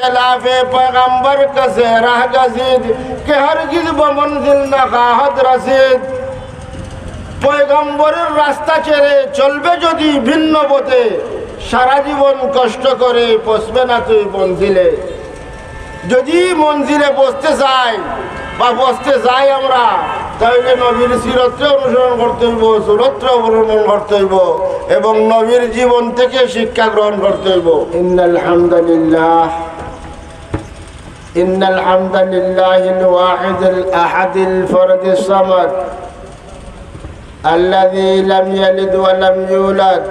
خلاف پیغمبر کا زہرہ گزید کہ ہرگز بمنزل نقاہت رسید۔ পয়গম্বরের রাস্তা ছেড়ে চলবে যদি ভিন্ন পথে সারা জীবন কষ্ট করে পচবে না তুই মঞ্জিলে যদি মঞ্জিলে বসতে চাই বা বসতে যাই আমরা তাহলে নবীর সিরত্রে অনুসরণ করতে হইব সুরত্র অনুসরণ করতে হইব এবং নবীর জীবন থেকে শিক্ষা গ্রহণ করতে হইব। ইন্দাল إن الحمد لله الواحد الأحد الفرد الصمد الذي لم يلد ولم يولد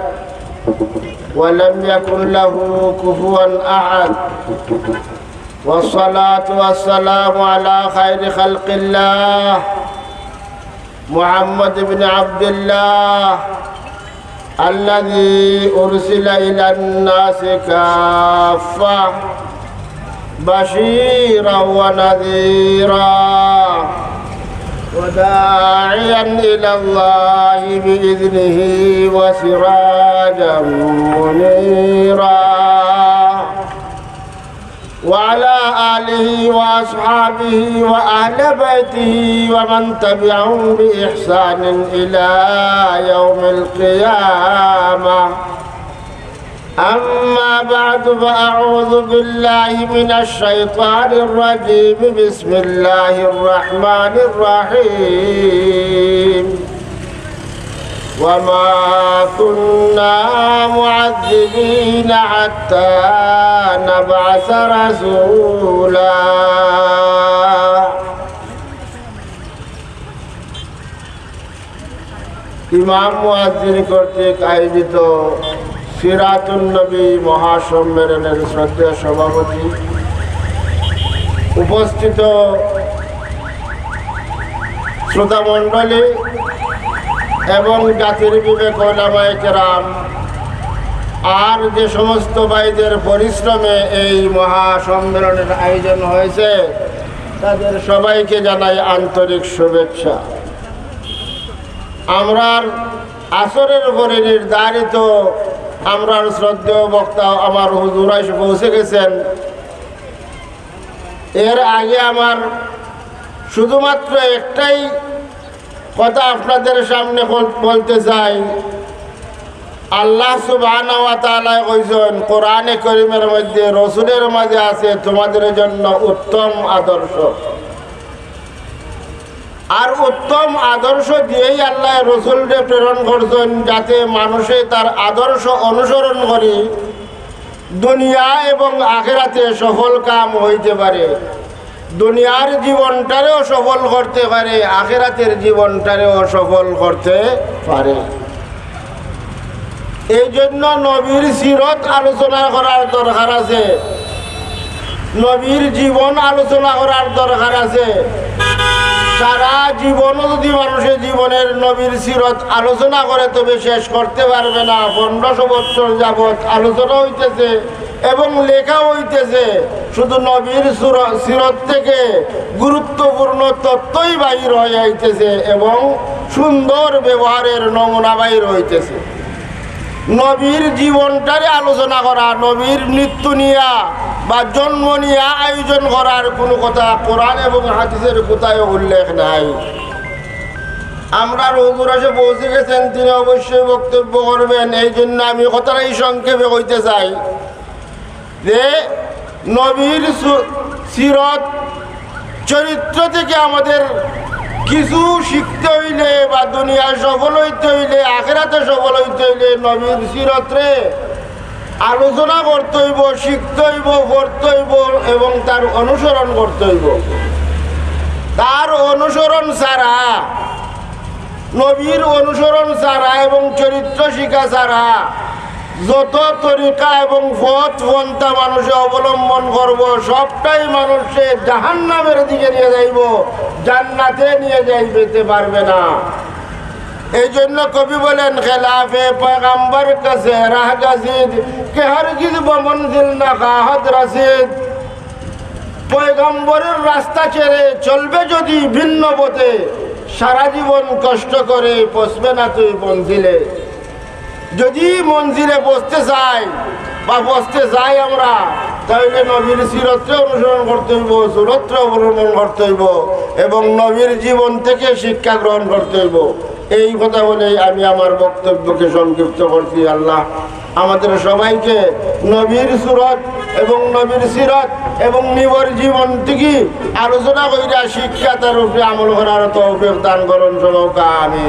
ولم يكن له كفوا أحد. والصلاة والسلام على خير خلق الله محمد بن عبد الله الذي أرسل إلى الناس كافة. بشيرا ونذيرا وداعيا إلى الله بإذنه وسراجا منيرا وعلى آله وأصحابه وأهل بيته ومن تبعهم بإحسان إلى يوم القيامة. أما بعد فأعوذ بالله من الشيطان الرجيم بسم الله الرحمن الرحيم وما كنا معذبين حتى نبعث رسولا ইমাম মুয়াজ্জিন কর্তৃক আয়োজিত সিরাতুল নবী মহাসম্মেলনের শ্রদ্ধেয় সভাপতি, উপস্থিত শ্রোতামণ্ডলী এবং জাতির বিবেক ওলামায়ে আর যে সমস্ত ভাইদের পরিশ্রমে এই মহাসম্মেলনের আয়োজন হয়েছে, তাদের সবাইকে জানাই আন্তরিক শুভেচ্ছা। আমরা আসরের উপরে নির্ধারিত আমরার শ্রদ্ধেয় বক্তা আমার হুজুরা এসে পৌঁছে গেছেন। এর আগে আমার শুধুমাত্র একটাই কথা আপনাদের সামনে বলতে চাই। আল্লাহ সুবহানাহু ওয়া তাআলা কইছেন, কোরআনে করিমের মধ্যে রসুলের মাঝে আছে তোমাদের জন্য উত্তম আদর্শ। আর উত্তম আদর্শ দিয়েই আল্লাহ রসুলকে প্রেরণ করছেন যাতে মানুষে তার আদর্শ অনুসরণ করে দুনিয়া এবং আখেরাতে সফল কাম হইতে পারে। দুনিয়ার জীবনটারেও সফল করতে পারে, আখেরাতের জীবনটারেও সফল করতে পারে। এই জন্য নবীর সিরত আলোচনা করার দরকার আছে। নবীর জীবন আলোচনা করার দরকার আছে। সারা জীবনও যদি মানুষের জীবনের নবীর সিরত আলোচনা করে, তবে শেষ করতে পারবে না। পনেরোশো বছর যাবৎ আলোচনা হইতেছে এবং লেখা হইতেছে। শুধু নবীর সুর- সিরত থেকে গুরুত্বপূর্ণ তথ্যই বাহির হয়ে আইতেছে এবং সুন্দর ব্যবহারের নমুনা বাহির হইতেছে। নবীর জীবনটারে আলোচনা করা, নবীর মৃত্যু নিয়া বা জন্ম নিয়া আয়োজন করার কোনো কথা কোরআন এবং হাদিসের কোথায় উল্লেখ নাই। আমরা রঘুর এসে পৌঁছে গেছেন, তিনি অবশ্যই বক্তব্য করবেন। এই জন্য আমি কথাটাই সংক্ষেপে কইতে চাই যে, নবীর সিরত চরিত্র থেকে আমাদের কিছু শিখতে হইলে বা দুনিয়ায় সফল হইতে হইলে, আখেরাতে সফল হইতে হইলে নবীর সিরতরে আলোচনা করতে হইব, শিখতে হইব পড়তে হইব এবং তার অনুসরণ করতে হইব। তার অনুসরণ ছাড়া, নবীর অনুসরণ ছাড়া এবং চরিত্র শিখা ছাড়া যত তরিকা এবং পথ পন্থা মানুষে অবলম্বন করব, সবটাই মানুষে জাহান নামের দিকে নিয়ে যাইব। জান্নাতে নিয়ে যাই, যেতে পারবে না। এই জন্য কবি বলেন, খেলাফে পয়গাম্বর কাছে রাহ গাজিদ কে হর হরগিজ বমনজিল না কাহত রাশিদ? পয়গম্বরের রাস্তা ছেড়ে চলবে যদি ভিন্ন পথে, সারা জীবন কষ্ট করে পৌঁছবে না তুই মঞ্জিলে যদি মঞ্জিলে বসতে চাই বা বসতে যাই আমরা। তাহলে নবীর সিরত্রে অনুসরণ করতে হইব সুরত্রে অবলম্বন করতে হইব, এবং নবীর জীবন থেকে শিক্ষা গ্রহণ করতে হইব। এই কথা বলেই আমি আমার বক্তব্যকে সংক্ষিপ্ত করছি, আল্লাহ। আমাদের সবাইকে নবীর সুরত এবং নবীর সিরত এবং নিবর জীবন থেকে আলোচনা কইরা শিক্ষা তার উপরে আমল করার তৌফিক দান করুন সবাইকে আমি